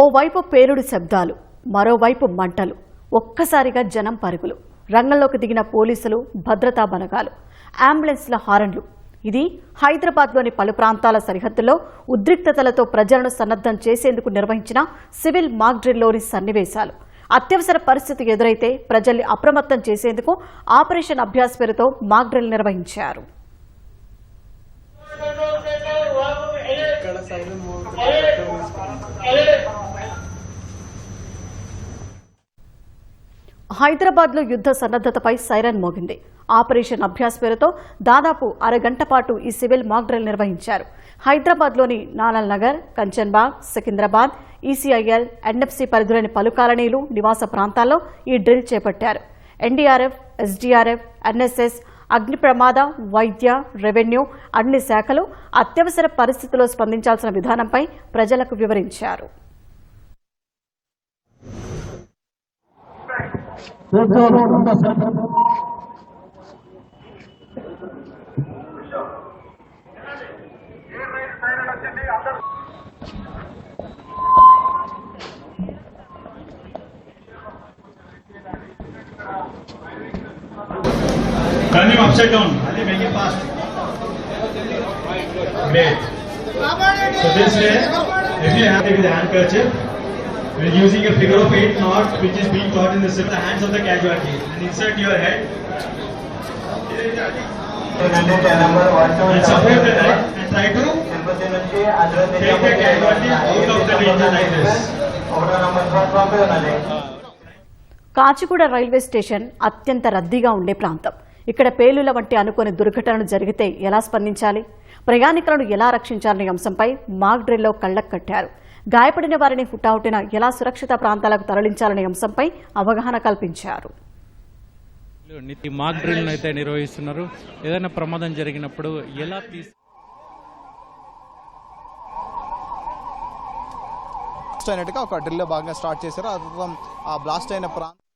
ఓవైపు పేలుడు శబ్దాలు మరోవైపు మంటలు ఒక్కసారిగా జనం పరుగులు. రంగంలోకి దిగిన పోలీసులు భద్రతా బలగాలు అంబులెన్స్ల హారన్లు. ఇది హైదరాబాద్లోని పలు ప్రాంతాల సరిహద్దుల్లో ఉద్రిక్తతలతో ప్రజలను సన్నద్ధం చేసేందుకు నిర్వహించిన సివిల్ మాక్ డ్రిల్లోని సన్నివేశాలు. అత్యవసర పరిస్థితి ఎదురైతే ప్రజల్ని అప్రమత్తం చేసేందుకు ఆపరేషన్ అభ్యాస్ పేరుతో మాక్ డ్రిల్ నిర్వహించారు. హైదరాబాద్లో హైదరాబాద్లో యుద్ధ సన్నద్దతపై సైరన్ మోగింది. ఆపరేషన్ అభ్యాస్ పేరుతో దాదాపు అరగంట పాటు ఈ సివిల్ మాక్డ్రిల్ నిర్వహించారు. హైదరాబాద్లోని నానల్ నగర్ కంచన్బాగ్ సికింద్రాబాద్ ఈసీఐఎల్ ఎన్ఎఫ్సి పరిధిలోని పలు కాలనీలు నివాస ప్రాంతాల్లో ఈ డ్రిల్ చేపట్టారు. ఎన్డీఆర్ఎఫ్ ఎస్డీఆర్ఎఫ్ ఎన్ఎస్ఎస్ అగ్ని ప్రమాద వైద్య రెవెన్యూ అన్ని శాఖలు అత్యవసర పరిస్థితుల్లో స్పందించాల్సిన విధానంపై ప్రజలకు వివరించారు. Him upside down. Ali, make it fast. Great. So this way, if you have with the handkerchief, we're using a figure of eight knot, which is being taught in the civil hands of the casualty, and insert your head and support the neck and try to take the casualty out of the danger like this. Kacheguda railway station అత్యంత రద్దీగా ఉండే ప్రాంతం ఇక్కడ పేలుల వంటి అనుకోని దుర్ఘటనలు జరిగితే ఎలా స్పందించాలి ప్రయాణికులను ఎలా రక్షించాలనే అంశంపై మాక్ డ్రిల్లో కళ్ళకు కట్టారు గాయపడిన వారిని హుటాహుటిన ఎలా సురక్షిత ప్రాంతాలకు తరలించాలనే అంశంపై అవగాహన కల్పించారు. ఈ మాక్ డ్రిల్ అయితే నిర్వహిస్తున్నారు. ఏదైనా ప్రమాదం జరిగినప్పుడు ఎలా తీసు అయినట్టుగా ఒక డ్రిల్లో భాగంగా స్టార్ట్ చేశారు. తర్వాత ఆ బ్లాస్ట్ అయిన ప్రాంతం